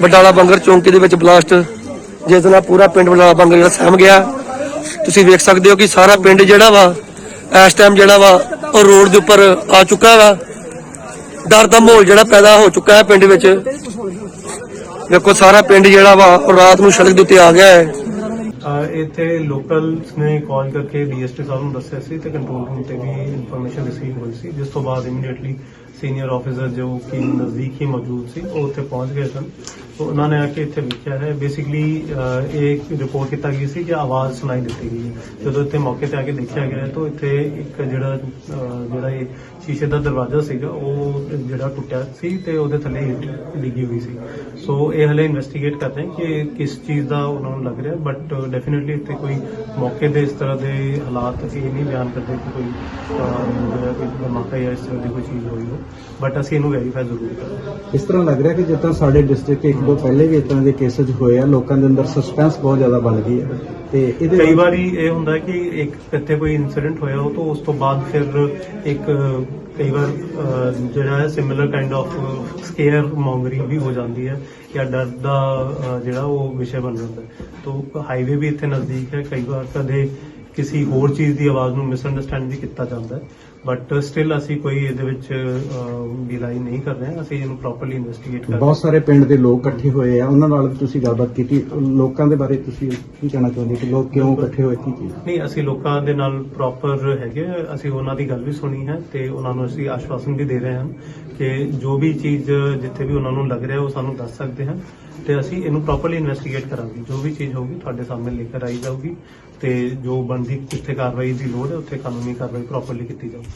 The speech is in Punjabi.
ਬਡਾਲਾ ਬੰਗਰ ਚੌਂਕੀ ਦੇ ਵਿੱਚ ਬਲਾਸਟ, ਜਿਸ ਨਾਲ ਪੂਰਾ ਪਿੰਡ ਬਡਾਲਾ ਬੰਗਰ ਜਿਹੜਾ ਸਹਿਮ ਗਿਆ। ਤੁਸੀਂ ਵੇਖ ਸਕਦੇ ਹੋ ਕਿ ਸਾਰਾ ਪਿੰਡ ਜਿਹੜਾ ਵਾ, ਇਸ ਟਾਈਮ ਜਿਹੜਾ ਵਾ, ਉਹ ਰੋਡ ਦੇ ਉੱਪਰ ਆ ਚੁੱਕਾ ਵਾ। ਡਰ ਦਾ ਮਾਹੌਲ ਜਿਹੜਾ ਪੈਦਾ ਹੋ ਚੁੱਕਾ ਹੈ ਪਿੰਡ ਵਿੱਚ। ਵੇਖੋ, ਸਾਰਾ ਪਿੰਡ ਜਿਹੜਾ ਵਾ, ਉਹ ਰਾਤ ਨੂੰ ਸੜਕ ਦੇ ਉੱਤੇ ਆ ਗਿਆ ਹੈ। ਇੱਥੇ ਲੋਕਲਸ ਨੇ ਕਾਲ ਕਰਕੇ ਡੀਐਸਟੀ ਸਾਹਿਬ ਨੂੰ ਦੱਸਿਆ ਸੀ ਤੇ ਕੰਟਰੋਲ ਰੂਮ ਤੇ ਵੀ ਇਨਫੋਰਮੇਸ਼ਨ ਰਿਸੀਵ ਹੋਈ ਸੀ, ਜਿਸ ਤੋਂ ਬਾਅਦ ਇਮੀਡੀਏਟਲੀ ਸੀਨੀਅਰ ਆਫੀਸਰ ਜੋ ਕਿ ਨਜ਼ਦੀਕ ਹੀ ਮੌਜੂਦ ਸੀ, ਉਹ ਉੱਥੇ ਪਹੁੰਚ ਗਏ ਸਨ। ਉਹਨਾਂ ਨੇ ਆ ਕੇ ਇੱਥੇ ਵੇਖਿਆ ਹੈ। ਬੇਸਿਕਲੀ ਇਹ ਰਿਪੋਰਟ ਕੀਤਾ ਗਈ ਸੀ ਕਿ ਆਵਾਜ਼ ਸੁਣਾਈ ਦਿੱਤੀ ਗਈ ਹੈ। ਜਦੋਂ ਇੱਥੇ ਮੌਕੇ ਤੇ ਆ ਕੇ ਦੇਖਿਆ ਗਿਆ ਤਾਂ ਇੱਥੇ ਇੱਕ ਜਿਹੜਾ ਜਿਹੜਾ ਇਹ ਸ਼ੀਸ਼ੇ ਦਾ ਦਰਵਾਜ਼ਾ ਸੀਗਾ ਉਹ ਜਿਹੜਾ ਟੁੱਟਿਆ ਸੀ ਤੇ ਉਹਦੇ ਥੱਲੇ ਇੱਟ ਡਿੱਗੀ ਹੋਈ ਸੀ। ਸੋ ਇਹ ਹਲੇ ਇਨਵੈਸਟੀਗੇਟ ਕਰਦੇ ਹਾਂ ਕਿ ਕਿਸ ਚੀਜ਼ ਦਾ ਉਹਨਾਂ ਨੂੰ ਲੱਗ ਰਿਹਾ ਬਟ ਡੈਫੀਨਿਟਲੀ ਇੱਥੇ ਕੋਈ ਮੌਕੇ ਦੇ ਇਸ ਤਰ੍ਹਾਂ ਦੇ ਹਾਲਾਤ ਇਹ ਨਹੀਂ ਬਿਆਨ ਕਰਦੇ ਕਿ ਕੋਈ ਅਹ, ਜਿਹੜਾ ਕੋਈ ਧਮਾਕਾ ਜਾਂ ਇਸ ਤਰ੍ਹਾਂ ਦੀ ਕੋਈ ਚੀਜ਼ ਹੋਈ ਹੋ ਬਟ ਅਸੀਂ ਇਹਨੂੰ ਵੈਰੀਫਾਈ ਜ਼ਰੂਰ ਕਰਾਂਗੇ। ਇਸ ਤਰ੍ਹਾਂ ਲੱਗ ਰਿਹਾ ਕਿ ਜਿੱਦਾਂ ਸਾਡੇ ਡਿਸਟ੍ਰਿਕਟ ਇੱਕ ਦੋ ਪਹਿਲੇ ਵੀ ਤਰ੍ਹਾਂ ਦੇ ਕੇਸਸ ਹੋਏ ਆ ਲੋਕਾਂ ਦੇ ਅੰਦਰ ਸਸਪੈਂਸ ਬਹੁਤ ਜ਼ਿਆਦਾ ਬਣ ਗਈ ਹੈ ਤੇ ਇਹਦੇ ਕਈ ਵਾਰੀ ਇਹ ਹੁੰਦਾ ਕਿ ਇੱਕ ਇੱਥੇ ਕੋਈ ਇਨਸੀਡੈਂਟ ਹੋਇਆ ਹੋ ਤਾਂ ਉਸ ਤੋਂ ਬਾਅਦ ਫਿਰ ਇੱਕ ਕਈ ਵਾਰ ਜਿਹੜਾ ਹੈ similar kind of scare mongery ਵੀ ਹੋ ਜਾਂਦੀ ਹੈ ਜਾਂ ਡਰ ਦਾ ਜਿਹੜਾ ਉਹ ਵਿਸ਼ੇ ਬਣ ਜਾਂਦਾ ਹੈ। ਤੋਂ ਹਾਈਵੇ ਵੀ ਇੱਥੇ ਨਜ਼ਦੀਕ ਹੈ ਕਈ ਵਾਰ ਕਦੇ ਕਿਸੇ ਹੋਰ ਚੀਜ਼ ਦੀ ਆਵਾਜ਼ ਨੂੰ ਮਿਸਅੰਡਰਸਟੈਂਡ ਵੀ ਕੀਤਾ ਜਾਂਦਾ ਹੈ। ਬਟ ਸਟਿਲ ਅਸੀਂ ਕੋਈ ਇਹਦੇ ਵਿੱਚ ਬਿਲਾਈ ਨਹੀਂ ਕਰ ਰਹੇ। ਹਾਂ ਅਸੀਂ ਇਹਨੂੰ ਪ੍ਰੋਪਰਲੀ ਇਨਵੈਸਟੀਗੇਟ ਕਰ ਰਹੇ ਹਾਂ ਬਹੁਤ ਸਾਰੇ ਪਿੰਡ ਦੇ ਲੋਕ ਇਕੱਠੇ ਹੋਏ ਆ। ਉਹਨਾਂ ਨਾਲ ਵੀ ਤੁਸੀਂ ਗੱਲਬਾਤ ਕੀਤੀ। ਲੋਕਾਂ ਦੇ ਬਾਰੇ ਤੁਸੀਂ ਕੀ ਕਹਿਣਾ ਚਾਹੁੰਦੇ ਕਿ ਲੋਕ ਕਿਉਂ ਇਕੱਠੇ ਹੋਏ? ਕੀ ਚੀਜ਼? ਨਹੀਂ ਅਸੀਂ ਲੋਕਾਂ ਦੇ ਨਾਲ ਪ੍ਰੋਪਰ ਹੈਗੇ। ਅਸੀਂ ਉਹਨਾਂ ਦੀ ਗੱਲ ਵੀ ਸੁਣੀ ਹੈ ਤੇ ਉਹਨਾਂ ਨੂੰ ਅਸੀਂ ਆਸ਼ਵਾਸਨ ਵੀ ਦੇ ਰਹੇ ਹਾਂ ਕਿ ਜੋ ਵੀ ਚੀਜ਼ ਜਿੱਥੇ ਵੀ ਉਹਨਾਂ ਨੂੰ ਲੱਗ ਰਿਹਾ ਉਹ ਸਾਨੂੰ ਦੱਸ ਸਕਦੇ ਹਨ ਤੇ ਅਸੀਂ ਇਹਨੂੰ ਪ੍ਰੋਪਰਲੀ ਇਨਵੈਸਟੀਗੇਟ ਕਰਾਂਗੇ। ਜੋ ਵੀ ਚੀਜ਼ ਹੋਊਗੀ ਤੁਹਾਡੇ ਸਾਹਮਣੇ ਲੈ ਕੇ ਆਈ ਜਾਊਗੀ ਤੇ ਜੋ ਬਣਦੀ ਕਿੱਥੇ ਕਾਰਵਾਈ ਦੀ ਲੋੜ ਹੈ ਉੱਥੇ ਕਾਨੂੰਨੀ ਕਾਰਵਾਈ ਪ੍ਰੋਪਰਲੀ ਕੀਤੀ ਜਾਊਗੀ।